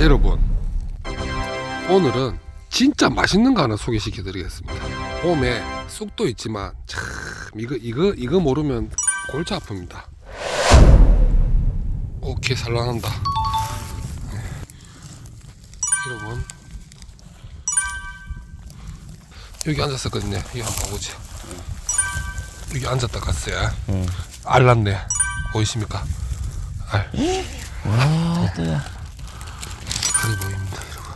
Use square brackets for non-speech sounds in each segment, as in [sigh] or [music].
자 여러분. 오늘은 진짜 맛있는 거 하나 소개시켜 드리겠습니다. 봄에 쑥도 있지만 참 이거 이거 이거 모르면 골치 아픕니다. 오케이 살랑한다. 여러분. 여기 앉았었거든요 여기 한번 보보죠 여기 앉았다 갔어요. 응. 알 났네. 보이십니까? 알. 와, 또야. 알이 보입니다 여러분.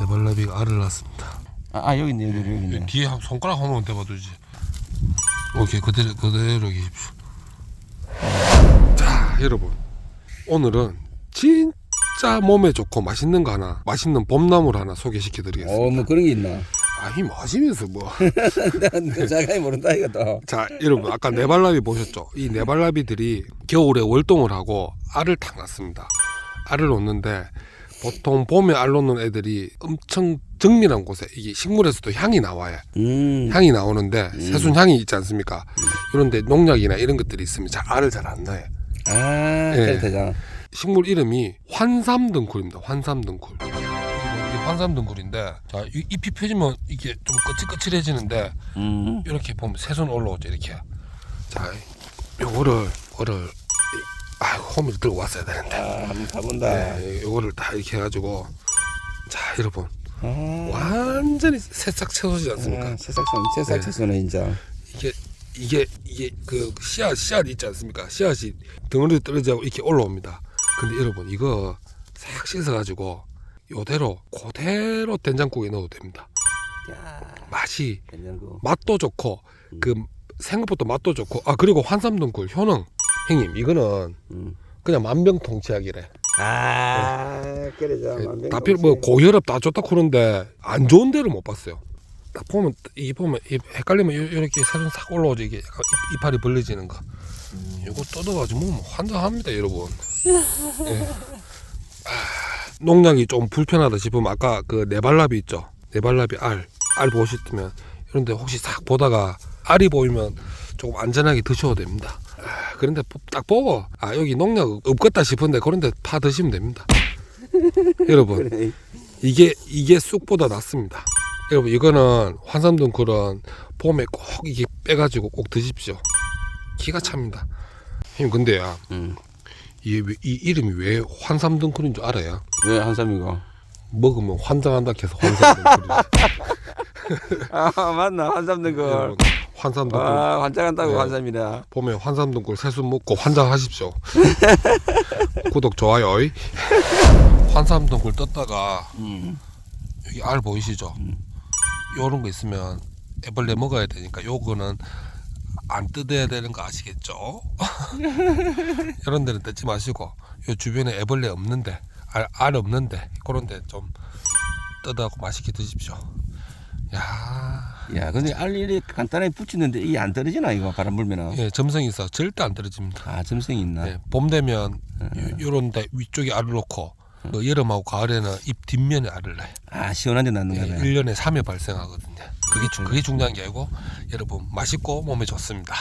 네발라비가 알을 낳습니다. 아, 아, 여기 있네, 여기, 여기 있네. 뒤에 한 손가락 한 번만 대봐두지? 오케이 그대로 그대로 계십시오. 자 여러분. 오늘은 진짜 몸에 좋고 맛있는 거 하나 맛있는 봄나물 하나 소개시켜 드리겠습니다. 어, 뭐 그런 게 있나? 아이 마시면서 뭐나 [laughs] 자가이 모른다, 이거 또. 자, 여러분 아까 네발라비 보셨죠? 이 네발라비들이 겨울에 월동을 하고 알을 탁 낳습니다. 알을 놓는데 보통 봄에 알 놓는 애들이 엄청 정밀한 곳에 이게 식물에서도 향이 나와요. 음. 향이 나오는데 새순 향이 있지 않습니까? 이런데 농약이나 이런 것들이 있으면 잘 알을 잘안 넣어요. 아, 예. 그렇다. 식물 이름이 환삼등굴입니다. 환삼등굴. 이게 환삼등굴인데 자, 이 잎이 펴지면 이게 좀 거칠거칠해지는데 음. 이렇게 보면 새손 올라오죠 이렇게. 자 요거를 요거를 아 호미를 들고 왔어야 되는데. 아, 한번 가본다. 네, 요거를 다 이렇게 해가지고 자 여러분. 아, 완전히 새싹 채소지 않습니까? 아, 새싹선, 새싹채소네, 진짜. 이게 이게 이게 그 씨앗 씨앗 있지 않습니까? 씨앗이 덩어리 떨어지고 이렇게 올라옵니다. 근데 여러분 이거 싹 씻어가지고 요대로 그대로 된장국에 넣어도 됩니다. 야, 맛이 된장국. 맛도 좋고 그 생각보다 맛도 좋고. 아 그리고 환삼동굴 효능. 형님 이거는 음. 그냥 만병통치약이래. 아, 그러죠. 다 필요 뭐 고혈압 다 좋다 그러는데 안 좋은 데를 못 봤어요. 딱 보면 이 보면 이 헷갈리면 요- 요렇게 새순 싹 올라오죠 이게 약간 이- 이파리 벌려지는 거. 이거 뜯어가지고 먹으면 환장합니다 여러분. 예. [laughs] 아, 농약이 좀 불편하다 싶으면 아까 그 네발라비 있죠 네발라비 알 알 보시면 이런데 혹시 싹 보다가 알이 보이면 조금 안전하게 드셔도 됩니다 아, 그런데 딱 보고 아 여기 농약 없겠다 싶은데 그런데 파 드시면 됩니다 [laughs] 여러분 그래. 이게 이게 쑥보다 낫습니다. 여러분 이거는 환삼등굴은 봄에 꼭 이게 빼가지고 꼭 드십시오. 기가 찹니다. 형님 근데야 음. 이, 왜- 이 이름이 왜 환삼등굴인 줄 알아요? 왜 한삼이고? 먹으면 환장한다 해서 환삼등굴이죠. [laughs] 아, 맞나? 한삼 걸. 여러분 환삼등굴 아, 환장한다고 네. 한삼이라. 봄에 환삼등굴 새순 먹고 환장하십시오. [laughs] 구독 좋아요. [laughs] 환삼등굴 떴다가 음. 여기 알 보이시죠? 요런 거 있으면 애벌레 먹어야 되니까 요거는 안 뜯어야 되는 거 아시겠죠? [laughs] 이런 데는 뜯지 마시고 요 주변에 애벌레 없는데 알, 알 없는데 그런 데 좀 뜯어갖고 맛있게 드십시오. 야, 야, 근데 알일이 간단하게 붙이는데 이게 안 떨어지나 이거 바람 불면은? 예, 점성이 있어 절대 안 떨어집니다. 아, 점성이 있나? 예, 봄 되면 요, 요런 데 위쪽에 알을 놓고 그 여름하고 가을에는 잎 뒷면에 알을 낳 아, 시원한 데 낳는 예, 거네. 1년에 3회 발생하거든요. 그게, 주- 그게 중요한 게 아니고 여러분 맛있고 몸에 좋습니다.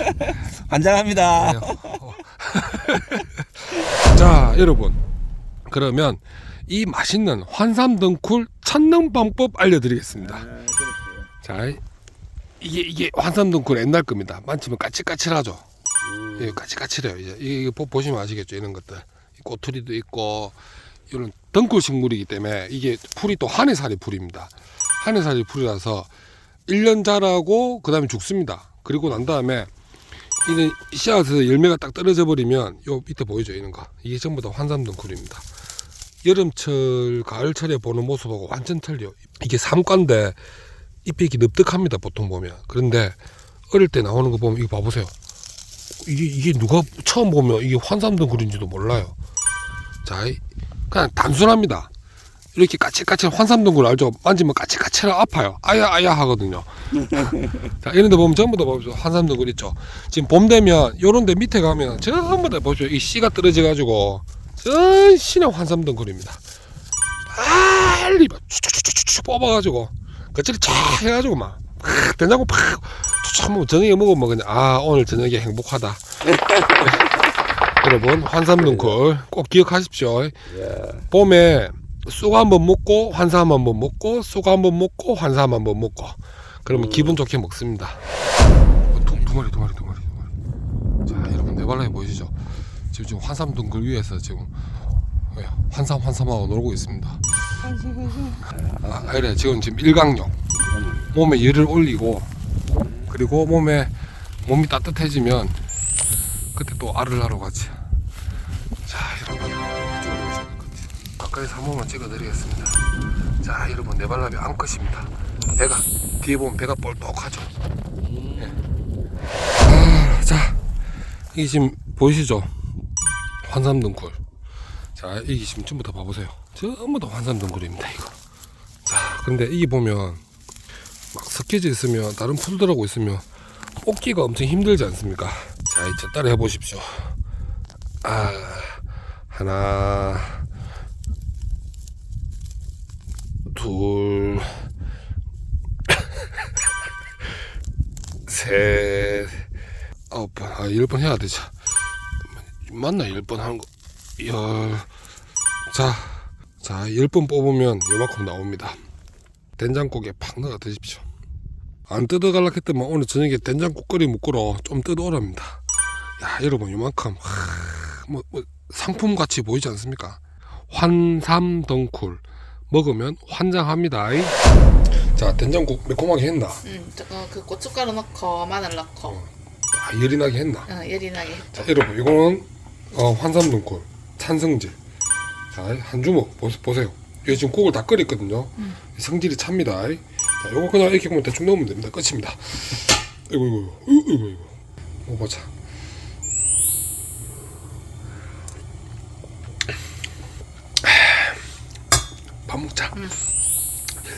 [laughs] 환장합니다. [laughs] 자 여러분 그러면 이 맛있는 환삼등굴 찾는 방법 알려드리겠습니다. 자 이게 이게 환삼등굴 옛날 겁니다. 만지면 까칠까칠하죠. 예, 까칠까칠해요. 이제 보- 보시면 아시겠죠 이런 것들 꼬투리도 있고 이런 덩굴 식물이기 때문에 이게 풀이 또 한해살이 풀입니다. 한해살이 풀이라서 1년 자라고 그 다음에 죽습니다. 그리고 난 다음에 이는 씨앗에서 열매가 딱 떨어져 버리면 요 밑에 보이죠 이런 거 이게 전부 다 환삼등굴입니다. 여름철 가을철에 보는 모습하고 완전 틀려. 이게 삼과인데 잎이 이렇게 넓적합니다 보통 보면. 그런데 어릴 때 나오는 거 보면 이거 봐보세요. 이게 이게 누가 처음 보면 이게 환삼등굴인지도 몰라요. 자, 이- 그냥 단순합니다. 이렇게 까칠까칠 환삼등굴 알죠? 만지면 까칠까칠 아파요. 아야 아야 하거든요. [laughs] 자, 이런 데 보면 전부 다 보십시오. 환삼등굴 있죠. 지금 봄 되면 요런 데 밑에 가면 전부 다 보십시오. 이 씨가 떨어져 가지고 전신의 환삼등굴입니다. 빨리 막 쭉쭉쭉쭉 뽑아 가지고 그치를 쫙 해 가지고 막 팍, 된장국 팍 한번 저녁에 먹으면 그냥 아 오늘 저녁에 행복하다 [laughs] 여러분 환삼등쿨 꼭 기억하십시오. 예. 봄에 쑥 한번 먹고 환삼 한번 먹고 쑥 한번 먹고 환삼 한번 먹고 그러면 기분 좋게 먹습니다. 어, 두, 두 마리 두 마리 두 마리 두 마리. 자 여러분 네발라에 보이시죠? 지금 지금 환삼 등굴 위에서 지금 예, 환삼 환삼하고 놀고 있습니다. 아 그래 지금 지금 일광욕 몸에 열을 올리고 그리고 몸에 몸이 따뜻해지면 그때 또 알을 하러 가지. 자 여러분. 가까이서 한 번만 찍어 드리겠습니다. 자 여러분 네발라비 암컷입니다. 배가 뒤에 보면 배가 볼떡하죠. 예. 아, 자 이게 지금 보이시죠? 환삼등굴. 자 이게 지금 전부 다 봐보세요. 전부 다 환삼등굴입니다 이거. 자 근데 이게 보면 막 섞여져 있으면 다른 풀들하고 있으면 뽑기가 엄청 힘들지 않습니까? 자 이제 따라 해보십시오. 아 하나 둘 [laughs] 셋, 아홉 번, 아, 열 번 해야 되죠. 맞나, 열번 하는 거. 열, 자, 자, 열 번 뽑으면 요만큼 나옵니다. 된장국에 팍 넣어 드십시오. 안 뜯어갈라 했더만 오늘 저녁에 된장국 끓이 먹고로 좀 뜯어오랍니다. 야, 여러분, 요만큼, 하, 뭐, 뭐, 상품 같이 보이지 않습니까? 환삼 덩쿨. 먹으면 환장합니다. 자, 된장국 매콤하게 했나? 응, 저거 그 고춧가루 넣고 마늘 넣고 아, 열이 나게 했나? 어, 열이 나게 자, 여러분, 이거는 어, 환삼등골 찬성질. 자, 한 주먹 보, 보세요. 이거 지금 국을 다 끓였거든요. 성질이 찹니다. 자, 요거 그냥 이렇게 보면 대충 넣으면 됩니다. 끝입니다. 이거 이거 이거 이거 이거. 먹어보자. 먹자.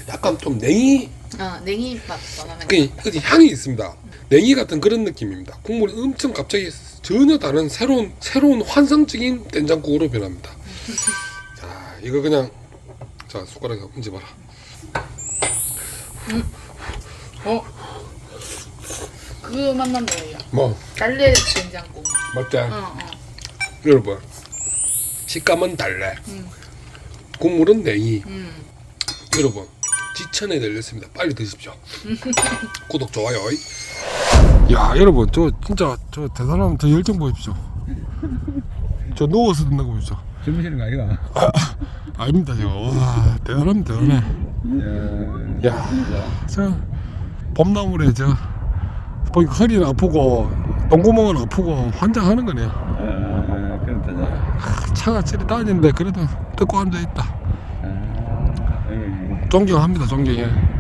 약간 좀 냉이 어, 냉이 나는 그, 그 향이 있습니다. 냉이 같은 그런 느낌입니다. 국물이 엄청 갑자기 전혀 다른 새로운 새로운 환상적인 된장국으로 변합니다. [laughs] 자, 이거 그냥 자 숟가락에 얹어 봐라. 어? 그 맛난다 이거 뭐 달래 된장국 맞지? 어, 어. 여러분 식감은 달래. 국물은 냉이. 음. 여러분 지천에 들렸습니다. 빨리 드십시오. [laughs] 구독 좋아요. 야 여러분 저 진짜 저 대단한 저 열정 보십시오. 저 누워서 듣는 거 보십시오. 주무시는 거 아이가? [laughs] 아닙니다 제가 와 대단합니다 대단해 야. 야저 봄나물에 저 보니까 허리는 아프고 똥구멍은 아프고 환장하는 거네요 아, 그렇다. 차가 찌리 다니는데 그래도 뜯고 앉아있다. 아, 존경합니다 존경해